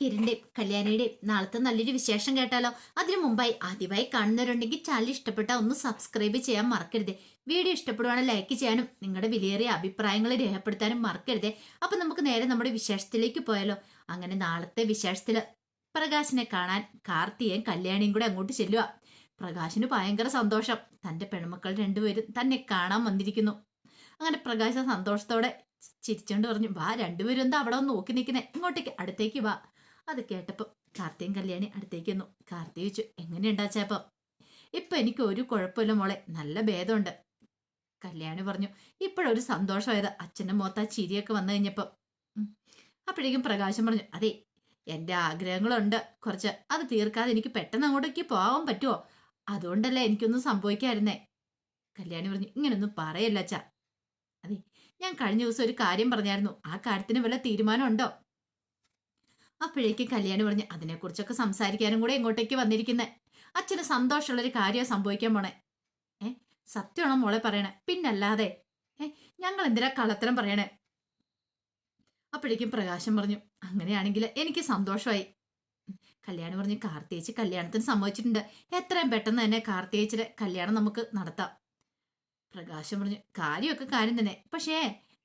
കിരണിന്റെയും കല്യാണിയുടെയും നാളത്തെ നല്ലൊരു വിശേഷം കേട്ടാലോ? അതിനു മുമ്പായി ആദ്യമായി കാണുന്നവരുണ്ടെങ്കിൽ ചാനൽ ഇഷ്ടപ്പെട്ട ഒന്ന് സബ്സ്ക്രൈബ് ചെയ്യാൻ മറക്കരുത്. വീഡിയോ ഇഷ്ടപ്പെടുവാണെങ്കിൽ ലൈക്ക് ചെയ്യാനും നിങ്ങളുടെ വിലയേറിയ അഭിപ്രായങ്ങൾ രേഖപ്പെടുത്താനും മറക്കരുത്. അപ്പൊ നമുക്ക് നേരെ നമ്മുടെ വിശേഷത്തിലേക്ക് പോയാലോ? അങ്ങനെ നാളത്തെ വിശേഷത്തിൽ പ്രകാശിനെ കാണാൻ കാർത്തിയും കല്യാണിയും കൂടെ അങ്ങോട്ട് ചെല്ലുക പ്രകാശിന് ഭയങ്കര സന്തോഷം. തന്റെ പെൺമക്കൾ രണ്ടുപേരും തന്നെ കാണാൻ വന്നിരിക്കുന്നു. അങ്ങനെ പ്രകാശ സന്തോഷത്തോടെ ചിരിച്ചോണ്ട് പറഞ്ഞു വാ രണ്ടുപേരും എന്താ അവിടെ നോക്കി നിൽക്കുന്നേ ഇങ്ങോട്ടേക്ക് അടുത്തേക്ക് വാ. അത് കേട്ടപ്പോൾ കാർത്തിയും കല്യാണി അടുത്തേക്ക് വന്നു. കാർത്തി ചോദിച്ചു എങ്ങനെയുണ്ടാച്ചപ്പം ഇപ്പൊ? എനിക്ക് ഒരു കുഴപ്പമില്ല മോളെ നല്ല ഭേദമുണ്ട്. കല്യാണി പറഞ്ഞു ഇപ്പോഴൊരു സന്തോഷമായത് അച്ഛന്റെ മുഖത്ത് ആ ചിരിയൊക്കെ വന്നു കഴിഞ്ഞപ്പം. അപ്പോഴേക്കും പ്രകാശം പറഞ്ഞു അതെ എന്റെ ആഗ്രഹങ്ങളുണ്ട് കുറച്ച്. അത് തീർക്കാതെ എനിക്ക് പെട്ടെന്ന് അങ്ങോട്ടേക്ക് പോകാൻ പറ്റുമോ അതുകൊണ്ടല്ലേ എനിക്കൊന്നും സംഭവിക്കായിരുന്നേ കല്യാണി പറഞ്ഞു ഇങ്ങനൊന്നും പറയല്ല അച്ഛാ. അതെ ഞാൻ കഴിഞ്ഞ ദിവസം ഒരു കാര്യം പറഞ്ഞായിരുന്നു. ആ കാര്യത്തിന് വല്ല തീരുമാനമുണ്ടോ? അപ്പോഴേക്കും കല്യാണി പറഞ്ഞ് അതിനെക്കുറിച്ചൊക്കെ സംസാരിക്കാനും കൂടെ ഇങ്ങോട്ടേക്ക് വന്നിരിക്കുന്നത് അച്ഛന് സന്തോഷമുള്ളൊരു കാര്യം സംഭവിക്കാൻ പോണേ. ഏ സത്യമാണോ മോളെ പറയണേ? പിന്നല്ലാതെ ഏ ഞങ്ങൾ എന്തിനാ കള്ളത്തരം പറയണേ? അപ്പോഴേക്കും പ്രകാശം പറഞ്ഞു അങ്ങനെയാണെങ്കിൽ എനിക്ക് സന്തോഷമായി. കല്യാണം പറഞ്ഞ് കാർത്തിയേച്ചി കല്യാണത്തിന് സമ്മതിച്ചിട്ടുണ്ട്. എത്രയും പെട്ടെന്ന് തന്നെ കാർത്തിയേച്ചിയുടെ കല്യാണം നമുക്ക് നടത്താം. പ്രകാശം പറഞ്ഞു കാര്യമൊക്കെ കാര്യം തന്നെ. പക്ഷേ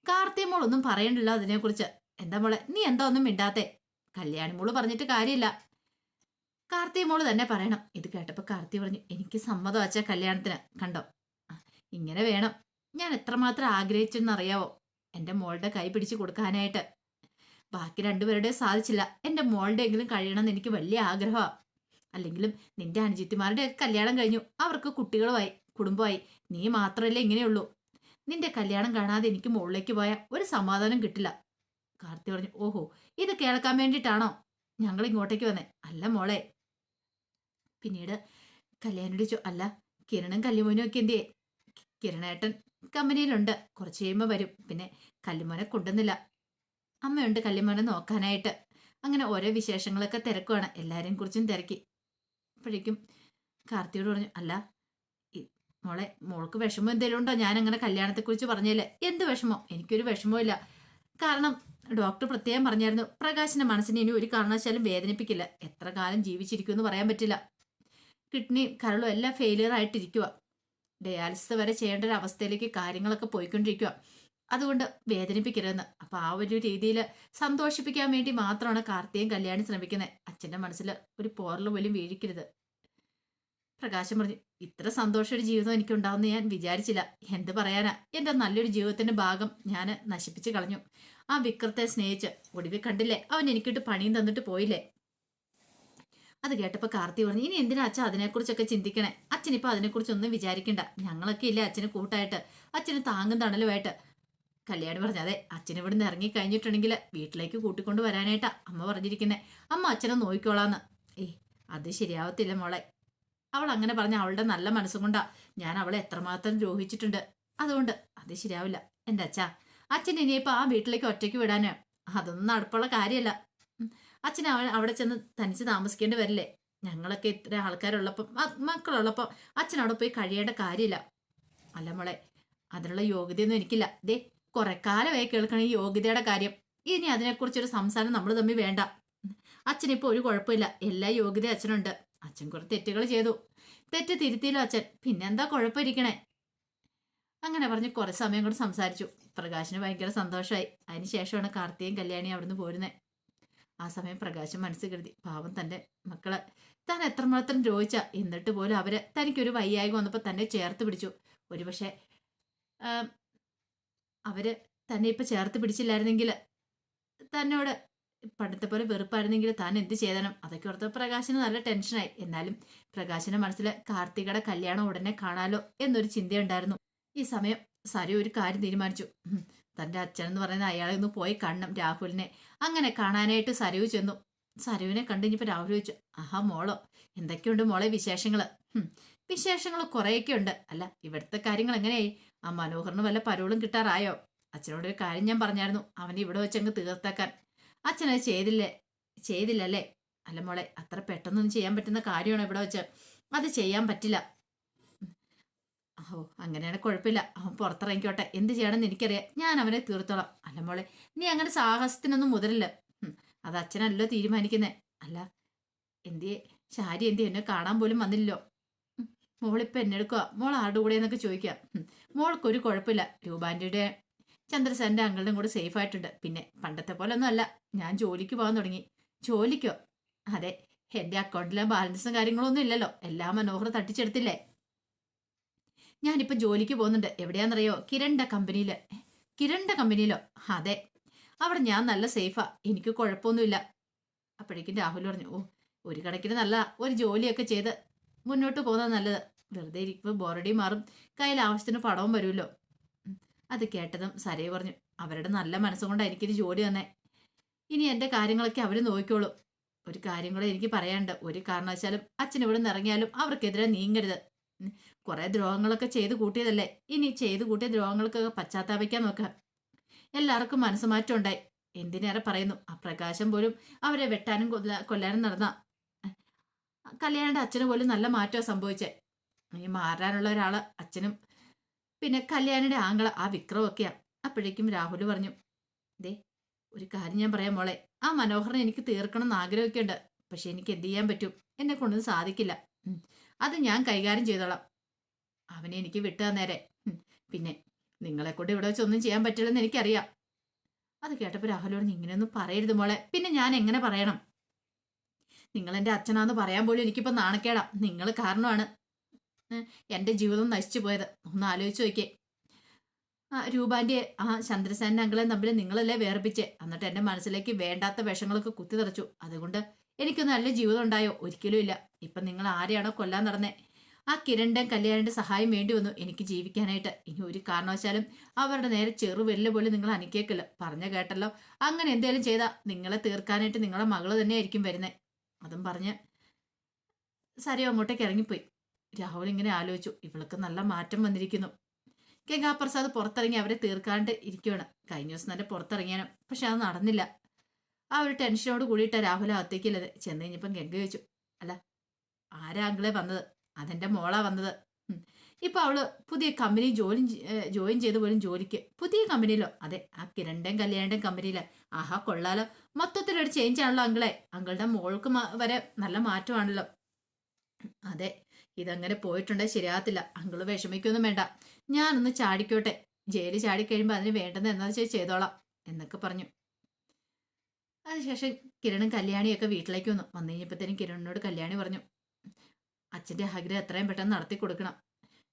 കാർത്തിയ മോളൊന്നും പറയണ്ടല്ലോ അതിനെക്കുറിച്ച്. എന്താ മോളെ നീ എന്താ ഒന്നും മിണ്ടാത്തെ? കല്യാണി മോൾ പറഞ്ഞിട്ട് കാര്യമില്ല. കാർത്തി മോൾ തന്നെ പറയണം. ഇത് കേട്ടപ്പോൾ കാർത്തി പറഞ്ഞു എനിക്ക് സമ്മതം വച്ച കല്യാണത്തിന്. കണ്ടോ? ഇങ്ങനെ വേണം. ഞാൻ എത്രമാത്രം ആഗ്രഹിച്ചെന്നറിയാവോ? എന്റെ മോളുടെ കൈ പിടിച്ചു കൊടുക്കാനായിട്ട്. ബാക്കി രണ്ടുപേരുടെ സാധിച്ചില്ല. എന്റെ മോളുടെ എങ്കിലും കഴിയണമെന്ന് എനിക്ക് വലിയ ആഗ്രഹമാണ് അല്ലെങ്കിലും നിന്റെ അനുജിത്തിമാരുടെ കല്യാണം കഴിഞ്ഞു. അവർക്ക് കുട്ടികളുമായി കുടുംബമായി. നീ മാത്രമല്ലേ ഇങ്ങനെയുള്ളൂ. നിന്റെ കല്യാണം കാണാതെ എനിക്ക് മുകളിലേക്ക് പോയാൽ ഒരു സമാധാനം കിട്ടില്ല. കാർത്തി പറഞ്ഞു ഓഹോ ഇത് കേൾക്കാൻ വേണ്ടിയിട്ടാണോ? ഞങ്ങൾ ഇങ്ങോട്ടേക്ക് വന്നേ. അല്ല മോളെ. പിന്നീട് കല്യാണിയുടെ ചോ അല്ല കിരണും കല്ലുമോനും ഒക്കെ എന്തിയേ? കിരണേട്ടൻ കമ്പനിയിലുണ്ട് കുറച്ച് കഴിയുമ്പോൾ വരും. പിന്നെ കല്ലുമോനെ കൊണ്ടുവന്നില്ല. അമ്മയുണ്ട് കല്ലുമോനെ നോക്കാനായിട്ട്. അങ്ങനെ ഓരോ വിശേഷങ്ങളൊക്കെ തിരക്കുവാണ്. എല്ലാവരെയും കുറിച്ചും തിരക്കി. അപ്പോഴേക്കും കാർത്തിയോട് പറഞ്ഞു അല്ല മോളെ മോൾക്ക് വിഷമം എന്തെങ്കിലും ഉണ്ടോ? ഞാൻ അങ്ങനെ കല്യാണത്തെക്കുറിച്ച് പറഞ്ഞില്ലേ എന്ത് വിഷമം? എനിക്കൊരു വിഷമവും ഇല്ല കാരണം ഡോക്ടർ പ്രത്യേകം പറഞ്ഞായിരുന്നു പ്രകാശിന്റെ മനസ്സിനെ ഇനി ഒരു കാരണവശാലും വേദനിപ്പിക്കില്ല. എത്ര കാലം ജീവിച്ചിരിക്കുമെന്ന് പറയാൻ പറ്റില്ല. കിഡ്നി കരളും എല്ലാം ഫെയിലിയർ ആയിട്ടിരിക്കുക ഡയാലിസിസ് വരെ ചെയ്യേണ്ട ഒരു അവസ്ഥയിലേക്ക് കാര്യങ്ങളൊക്കെ പോയിക്കൊണ്ടിരിക്കുക അതുകൊണ്ട് വേദനിപ്പിക്കരുതെന്ന്. അപ്പൊ ആ ഒരു രീതിയിൽ സന്തോഷിപ്പിക്കാൻ വേണ്ടി മാത്രമാണ് കാർത്തിയും കല്യാണി ശ്രമിക്കുന്നത് അച്ഛന്റെ മനസ്സിൽ ഒരു പോറൽ പോലും വീഴിക്കരുത്. പ്രകാശം പറഞ്ഞു ഇത്ര സന്തോഷ ഒരു ജീവിതം എനിക്കുണ്ടാവുമെന്ന് ഞാൻ വിചാരിച്ചില്ല. എന്ത് പറയാനാ? എന്റെ നല്ലൊരു ജീവിതത്തിന്റെ ഭാഗം ഞാൻ നശിപ്പിച്ച് കളഞ്ഞു. ആ വിക്രത്തെ സ്നേഹിച്ച് ഒടുവിൽ കണ്ടില്ലേ? അവൻ എനിക്കിട്ട് പണിയും തന്നിട്ട് പോയില്ലേ? അത് കേട്ടപ്പോ കാർത്തി പറഞ്ഞു ഇനി എന്തിനാ അച്ഛൻ അതിനെക്കുറിച്ചൊക്കെ ചിന്തിക്കണേ? അച്ഛൻ ഇപ്പൊ അതിനെക്കുറിച്ച് അതിനെക്കുറിച്ചൊന്നും വിചാരിക്കണ്ട. ഞങ്ങളൊക്കെ ഇല്ലേ അച്ഛന് കൂട്ടായിട്ട്? അച്ഛന് താങ്ങും തണലുമായിട്ട്. കല്യാണി പറഞ്ഞു അതെ അച്ഛൻ ഇവിടുന്ന് ഇറങ്ങി കഴിഞ്ഞിട്ടുണ്ടെങ്കിൽ വീട്ടിലേക്ക് കൂട്ടിക്കൊണ്ട് വരാനായിട്ടാ അമ്മ പറഞ്ഞിരിക്കുന്നേ. അമ്മ അച്ഛനെ നോക്കിക്കോളാന്ന്. ഏയ് അത് ശരിയാവത്തില്ല മോളെ. അവൾ അങ്ങനെ പറഞ്ഞ അവളുടെ നല്ല മനസ്സും കൊണ്ടാ ഞാൻ അവളെ എത്രമാത്രം ദ്രോഹിച്ചിട്ടുണ്ട്. അതുകൊണ്ട് അത് ശരിയാവില്ല. എന്റെ അച്ഛാ അച്ഛൻ ഇനിയിപ്പോൾ ആ വീട്ടിലേക്ക് ഒറ്റയ്ക്ക് വിടാനോ അതൊന്നും നടപ്പുള്ള കാര്യമല്ല. അച്ഛൻ അവൻ അവിടെ ചെന്ന് തനിച്ച് താമസിക്കേണ്ടി വരില്ലേ? ഞങ്ങളൊക്കെ ഇത്ര ആൾക്കാരുള്ളപ്പം മക്കളുള്ളപ്പം അച്ഛൻ അവിടെ പോയി കഴിയേണ്ട കാര്യമില്ല. അല്ല മോളെ അതിനുള്ള യോഗ്യതയൊന്നും എനിക്കില്ല. ദേ കുറെ കാലമായി കേൾക്കണ ഈ യോഗ്യതയുടെ കാര്യം. ഇനി അതിനെക്കുറിച്ചൊരു സംസാരം നമ്മൾ തമ്മിൽ വേണ്ട. അച്ഛനിപ്പോൾ ഒരു കുഴപ്പമില്ല. എല്ലാ യോഗ്യത അച്ഛനുണ്ട്. അച്ഛൻ കുറെ തെറ്റുകൾ ചെയ്തു. തെറ്റ് തിരുത്തിയില്ല അച്ഛൻ. പിന്നെന്താ കുഴപ്പമിരിക്കണേ? അങ്ങനെ പറഞ്ഞ് കുറെ സമയം കൂടെ സംസാരിച്ചു. പ്രകാശിന് ഭയങ്കര സന്തോഷമായി അതിനുശേഷമാണ് കാർത്തിയും കല്യാണി അവിടുന്ന് പോരുന്നത് ആ സമയം പ്രകാശം മനസ്സിൽ കരുതി പാവം തന്റെ മക്കളെ. താൻ എത്രമാത്രം രോഹിച്ച എന്നിട്ട് പോലും അവരെ തനിക്കൊരു വയ്യായ്ക വന്നപ്പോൾ തന്നെ ചേർത്ത് പിടിച്ചു. ഒരുപക്ഷെ പക്ഷേ അവർ തന്നെ ഇപ്പൊ ചേർത്ത് പിടിച്ചില്ലായിരുന്നെങ്കിൽ തന്നോട് പണ്ടത്തെ പോലെ വെറുപ്പായിരുന്നെങ്കിൽ താൻ എന്ത് ചെയ്തണം അതൊക്കെ ഓർത്ത പ്രകാശിന് നല്ല ടെൻഷനായി. എന്നാലും പ്രകാശിന്റെ മനസ്സിൽ കാർത്തികയുടെ കല്യാണം ഉടനെ കാണാലോ എന്നൊരു ചിന്തയുണ്ടായിരുന്നു. ഈ സമയം സരി ഒരു കാര്യം തീരുമാനിച്ചു. തന്റെ അച്ഛൻ എന്ന് പറയുന്ന അയാളെ ഒന്ന് പോയി കാണണം രാഹുലിനെ. അങ്ങനെ കാണാനായിട്ട് സരയു ചെന്നു. സരുവിനെ കണ്ടു രാഹുൽ ചോദിച്ചു ആഹാ മോളോ എന്തൊക്കെയുണ്ട് മോളെ വിശേഷങ്ങൾ? ഉം, വിശേഷങ്ങൾ കുറേയൊക്കെ ഉണ്ട്. അല്ല ഇവിടുത്തെ കാര്യങ്ങൾ എങ്ങനെയായി? ആ മനോഹറിന് വല്ല പരോളും കിട്ടാറായോ? അച്ഛനോട് ഒരു കാര്യം ഞാൻ പറഞ്ഞായിരുന്നു. അവനെ ഇവിടെ വെച്ചങ്ങ് തീർത്താക്കാൻ. അച്ഛനത് ചെയ്തില്ലേ? ചെയ്തില്ലല്ലേ? അല്ല മോളെ അത്ര പെട്ടെന്നൊന്നും ചെയ്യാൻ പറ്റുന്ന കാര്യമാണ് ഇവിടെ വെച്ച്? അത് ചെയ്യാൻ പറ്റില്ല. ഓ അങ്ങനെയാണ് കുഴപ്പമില്ല. അവൻ പുറത്തിറങ്ങിക്കോട്ടെ. എന്ത് ചെയ്യണമെന്ന് എനിക്കറിയാം. ഞാൻ അവനെ തീർത്തോളാം. അല്ല മോളെ നീ അങ്ങനെ സാഹസത്തിനൊന്നും മുതലില്ല. അത് അച്ഛനല്ലോ തീരുമാനിക്കുന്നേ. അല്ല എന്തിയെ? ശാരി എന്തി എന്നെ കാണാൻ പോലും വന്നില്ലല്ലോ. മോളിപ്പോൾ മോളിപ്പോ എന്നെ എടുക്കുക മോൾ ആരുടെ കൂടെ എന്നൊക്കെ ചോദിക്കുക മോൾക്കൊരു കുഴപ്പമില്ല. രൂപാന്റെ ചന്ദ്രസേന്റെ അങ്കിളുടെയും കൂടെ സേഫ് ആയിട്ടുണ്ട്. പിന്നെ പണ്ടത്തെ പോലെ ഒന്നും അല്ല ഞാൻ ജോലിക്ക് പോകാൻ തുടങ്ങി. ജോലിക്കോ? അതെ എന്റെ അക്കൗണ്ടിലെ ബാലൻസും കാര്യങ്ങളൊന്നും ഇല്ലല്ലോ. എല്ലാ മനോഹർ തട്ടിച്ചെടുത്തില്ലേ? ഞാനിപ്പോൾ ജോലിക്ക് പോകുന്നുണ്ട്. എവിടെയാണെന്നറിയോ? കിരണ്ട കമ്പനിയിൽ കിരണ്ട കമ്പനിയിലോ? അതെ. അവിടെ ഞാൻ നല്ല സേഫാ എനിക്ക് കുഴപ്പമൊന്നുമില്ല. അപ്പോഴേക്കും രാഹുൽ പറഞ്ഞു ഓ ഒരു കണക്കിന് നല്ല ഒരു ജോലിയൊക്കെ ചെയ്ത് മുന്നോട്ട് പോകുന്നത് നല്ലത്. വെറുതെ ഇരിക്കുമ്പോൾ ബോറടി മാറും. കയ്യിൽ ആവശ്യത്തിന് പണവും വരുമല്ലോ. അത് കേട്ടതും സരയ പറഞ്ഞു അവരുടെ നല്ല മനസ്സുകൊണ്ടായിരിക്കും ഇത് ജോലി തന്നെ. ഇനി എന്റെ കാര്യങ്ങളൊക്കെ അവർ നോക്കിക്കോളും. ഒരു കാര്യം കൂടെ എനിക്ക് പറയാനുണ്ട്. ഒരു കാരണവശാലും അച്ഛൻ ഇവിടെ നിന്ന് ഇറങ്ങിയാലും അവർക്കെതിരെ നീങ്ങരുത്. കുറേ ദ്രോഹങ്ങളൊക്കെ ചെയ്ത് കൂട്ടിയതല്ലേ? ഇനി ചെയ്ത് കൂട്ടിയ ദ്രോഹങ്ങൾക്കൊക്കെ പശ്ചാത്താപിക്കാൻ നോക്കുക. എല്ലാവർക്കും മനസ്സുമാറ്റം ഉണ്ടായി എന്തിനേറെ പറയുന്നു? ആ പ്രകാശം പോലും അവരെ വെട്ടാനും കൊല്ല- കൊല്ലാനും നടന്ന. കല്യാണിന്റെ അച്ഛന് പോലും നല്ല മാറ്റമാണ് സംഭവിച്ചേ. ഈ മാറാനുള്ള ഒരാൾ അച്ഛനും പിന്നെ കല്യാണിയുടെ ആങ്ങള ആ വിക്രമൊക്കെയാ. അപ്പോഴേക്കും രാഹുൽ പറഞ്ഞു ദേ ഒരു കാര്യം ഞാൻ പറയാം മോളെ. ആ മനോഹരനെ എനിക്ക് തീർക്കണം എന്ന് ആഗ്രഹമൊക്കെ ഉണ്ട് പക്ഷെ എനിക്ക് എന്ത് ചെയ്യാൻ പറ്റും? എന്നെ കൊണ്ടൊന്നും സാധിക്കില്ല. അത് ഞാൻ കൈകാര്യം ചെയ്തോളാം. അവനെ എനിക്ക് വിട്ടാ നേരെ പിന്നെ നിങ്ങളെ കൊണ്ട് ഇവിടെ വെച്ചൊന്നും ചെയ്യാൻ പറ്റില്ലെന്ന് എനിക്കറിയാം. അത് കേട്ടപ്പോൾ രാഹുലോട് ഇങ്ങനെയൊന്നും പറയരുത് മോളെ. പിന്നെ ഞാൻ എങ്ങനെ പറയണം? നിങ്ങൾ എന്റെ അച്ഛനാന്ന് പറയാൻ പോലും എനിക്കിപ്പോൾ നാണക്കേടാ. നിങ്ങൾ കാരണമാണ്. എന്റെ ജീവിതം നശിച്ചു പോയത്. ഒന്ന് ആലോചിച്ച് നോക്കിയേ. ആ രൂപാന്റെ ആ ചന്ദ്രസേന അങ്കിളെ തമ്മിൽ നിങ്ങളല്ലേ വേർപ്പിച്ച് എന്നിട്ട് എന്റെ മനസ്സിലേക്ക് വേണ്ടാത്ത വിഷങ്ങളൊക്കെ കുത്തി അതുകൊണ്ട് എനിക്ക് നല്ല ജീവിതം ഉണ്ടായോ? ഒരിക്കലും ഇല്ല. ഇപ്പം നിങ്ങൾ ആരെയാണോ കൊല്ലാൻ നടന്നേ? ആ കിരണ്ടൻ കല്യാണിന്റെ സഹായം വേണ്ടി വന്നു എനിക്ക് ജീവിക്കാനായിട്ട്. ഇനി ഒരു കാരണവശാലും അവരുടെ നേരെ ചെറുവെല്ല് പോലും നിങ്ങൾ അനുക്കേക്കില്ല പറഞ്ഞ കേട്ടല്ലോ. അങ്ങനെ എന്തേലും ചെയ്താൽ നിങ്ങളെ തീർക്കാനായിട്ട് നിങ്ങളെ മകൾ തന്നെയായിരിക്കും വരുന്നത് അതും പറഞ്ഞ് സരയോ അങ്ങോട്ടേക്ക് ഇറങ്ങിപ്പോയി. രാഹുൽ ഇങ്ങനെ ആലോചിച്ചു. ഇവൾക്ക് നല്ല മാറ്റം വന്നിരിക്കുന്നു. ഗംഗാപ്രസാദ് പുറത്തിറങ്ങി അവരെ തീർക്കാണ്ട് ഇരിക്കുകയാണ് കഴിഞ്ഞ ദിവസം തന്നെ പുറത്തിറങ്ങിയാനും പക്ഷെ അത് നടന്നില്ല. ആ ഒരു ടെൻഷനോട് കൂടിയിട്ടാ രാഹുൽ അകത്തേക്കില്ലത് ചെന്ന് കഴിഞ്ഞപ്പം ഗംഗ ചോദിച്ചു അല്ല ആരാ അങ്കിളെ വന്നത്? അതെന്റെ മോളാ വന്നത്? ഇപ്പം അവൾ പുതിയ കമ്പനി ജോലി ജോയിൻ ചെയ്ത് പോലും ജോലിക്ക്. പുതിയ കമ്പനിയിലോ? അതെ ആ കിരണ്ടൻ കല്യാണന്റെ കമ്പനിയിൽ ആഹാ കൊള്ളാലോ. മൊത്തത്തിലൊരു ചേഞ്ച് ആണല്ലോ അങ്കിളെ. അങ്കിളുടെ മോൾക്ക് വരെ നല്ല മാറ്റമാണല്ലോ. അതെ ഇതങ്ങനെ പോയിട്ടുണ്ടെങ്കിൽ ശരിയാകത്തില്ല. അങ്കിൾ വിഷമിക്കൊന്നും വേണ്ട. ഞാനൊന്ന് ചാടിക്കോട്ടെ. ജയിലിൽ ചാടിക്കഴിയുമ്പോൾ അതിന് വേണ്ടത് എന്താ വെച്ചാൽ ചെയ്തോളാം എന്നൊക്കെ പറഞ്ഞു. അതിനുശേഷം കിരണും കല്യാണിയൊക്കെ വീട്ടിലേക്ക് വന്നു. വന്നു കഴിഞ്ഞപ്പോഴത്തേനും കിരണിനോട് കല്യാണി പറഞ്ഞു അച്ഛന്റെ ആഗ്രഹം എത്രയും പെട്ടെന്ന് നടത്തി കൊടുക്കണം.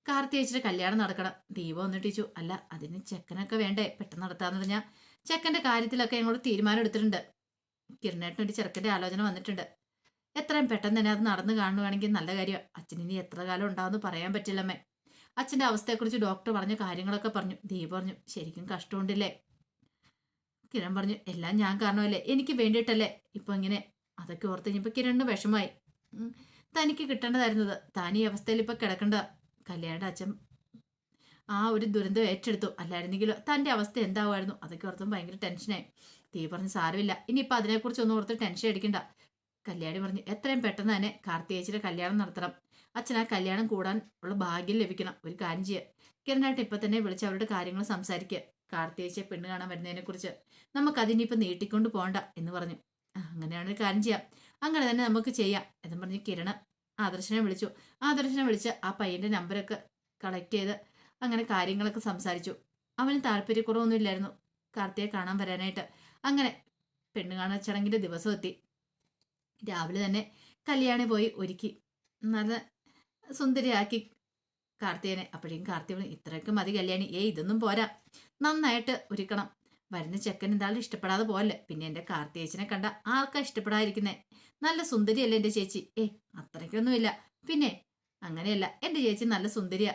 കാർത്തി അയച്ചിട്ട് കല്യാണം നടക്കണം. ദീപം ഒന്നിട്ടിച്ചു അല്ല അതിന് ചെക്കനൊക്കെ വേണ്ടേ? പെട്ടെന്ന് നടത്താന്ന് പറഞ്ഞാൽ ചെക്കന്റെ കാര്യത്തിലൊക്കെ ഞങ്ങളോട് തീരുമാനം എടുത്തിട്ടുണ്ട്. കിരണേട്ടനൊരു ചെറുക്കന്റെ ആലോചന വന്നിട്ടുണ്ട്. എത്രയും പെട്ടെന്ന് തന്നെ അത് നടന്നു കാണുകയാണെങ്കിൽ നല്ല കാര്യം. അച്ഛൻ ഇനി എത്ര കാലം ഉണ്ടാവുമെന്ന് പറയാൻ പറ്റില്ലമ്മേ. അച്ഛന്റെ അവസ്ഥയെക്കുറിച്ച് ഡോക്ടർ പറഞ്ഞ കാര്യങ്ങളൊക്കെ പറഞ്ഞു. ദീപ പറഞ്ഞു ശരിക്കും കഷ്ടമുണ്ടല്ലേ? കിരൺ പറഞ്ഞു എല്ലാം ഞാൻ കാരണമല്ലേ? എനിക്ക് വേണ്ടിയിട്ടല്ലേ? ഇപ്പം ഇങ്ങനെ അതൊക്കെ ഓർത്ത് കഴിഞ്ഞപ്പോൾ കിരണിന് വിഷമായി തനിക്ക് കിട്ടേണ്ടതായിരുന്നത് താൻ ഈ അവസ്ഥയിൽ ഇപ്പം കിടക്കേണ്ട. കല്യാണ അച്ഛൻ ആ ഒരു ദുരന്തം ഏറ്റെടുത്തു. അല്ലായിരുന്നെങ്കിലോ തന്റെ അവസ്ഥ എന്താവുമായിരുന്നു? അതൊക്കെ ഓർത്തും ഭയങ്കര ടെൻഷനായി തീ പറഞ്ഞ് സാരമില്ല. ഇനിയിപ്പോൾ അതിനെക്കുറിച്ചൊന്നും ഓർത്ത് ടെൻഷൻ അടിക്കണ്ട. കല്യാണി പറഞ്ഞു എത്രയും പെട്ടെന്ന് തന്നെ കാർത്തിയേച്ചിയുടെ കല്യാണം നടത്തണം. അച്ഛൻ ആ കല്യാണം കൂടാൻ ഉള്ള ഭാഗ്യം ലഭിക്കണം. ഒരു കാര്യം ചെയ്യുക കിരണായിട്ട് ഇപ്പൊ തന്നെ വിളിച്ച് അവരുടെ കാര്യങ്ങൾ സംസാരിക്കുക കാർത്തിയേച്ചിയെ പെണ്ണ് കാണാൻ വരുന്നതിനെ കുറിച്ച് നമുക്ക് അതിനിപ്പോൾ നീട്ടിക്കൊണ്ട് പോകണ്ട എന്ന് പറഞ്ഞു. അങ്ങനെയാണൊരു കാര്യം ചെയ്യാം. അങ്ങനെ തന്നെ നമുക്ക് ചെയ്യാം എന്ന് പറഞ്ഞ് കിരണ് ആദർശനെ വിളിച്ചു. ആദർശനെ വിളിച്ച് ആ പയ്യന്റെ നമ്പരൊക്കെ കളക്ട് ചെയ്ത് അങ്ങനെ കാര്യങ്ങളൊക്കെ സംസാരിച്ചു. അവന് താല്പര്യക്കുറവൊന്നും ഇല്ലായിരുന്നു കാർത്തിയെ കാണാൻ വരാനായിട്ട്. അങ്ങനെ പെണ്ണ് കാണാൻ ചടങ്ങിന്റെ ദിവസം എത്തി. രാവിലെ തന്നെ കല്യാണി പോയി ഒരുക്കി. നല്ല സുന്ദരിയാക്കി കാർത്തികനെ. അപ്പോഴേക്കും കാർത്തിക ഇത്രയ്ക്ക് മതി കല്യാണി. ഏ ഇതൊന്നും പോരാ. നന്നായിട്ട് ഒരുക്കണം. വരുന്ന ചെക്കൻ എന്തായാലും ഇഷ്ടപ്പെടാതെ പോകല്ലേ പിന്നെ എന്റെ കാർത്തികേച്ചനെ കണ്ട ആർക്കാ ഇഷ്ടപ്പെടാതിരിക്കുന്നേ? നല്ല സുന്ദരിയല്ലേ എന്റെ ചേച്ചി. ഏ അത്രയ്ക്കൊന്നുമില്ല. പിന്നെ അങ്ങനെയല്ല. എന്റെ ചേച്ചി നല്ല സുന്ദരിയാ.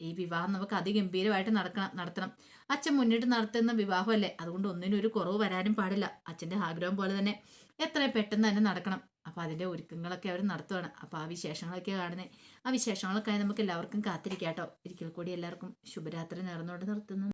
ഈ വിവാഹം നമുക്ക് അതിഗംഭീരമായിട്ട് നടക്കണം നടത്തണം. അച്ഛൻ മുന്നിട്ട് നടത്തുന്ന വിവാഹമല്ലേ? അതുകൊണ്ട് ഒന്നിനും ഒരു കുറവ് വരാനും പാടില്ല. അച്ഛന്റെ ആഗ്രഹം പോലെ തന്നെ എത്രയും പെട്ടെന്ന് തന്നെ നടക്കണം. അപ്പോൾ അതിന്റെ ഒരുക്കങ്ങളൊക്കെ അവർ നടത്തുവാണ്. അപ്പോൾ ആ വിശേഷങ്ങളൊക്കെ കാണുന്നത് ആ വിശേഷങ്ങളൊക്കെ നമുക്ക് എല്ലാവർക്കും കാത്തിരിക്കാം കേട്ടോ. ഒരിക്കൽ കൂടി എല്ലാവർക്കും ശുഭരാത്രി നേർന്നുകൊണ്ട് നിർത്തുന്നു.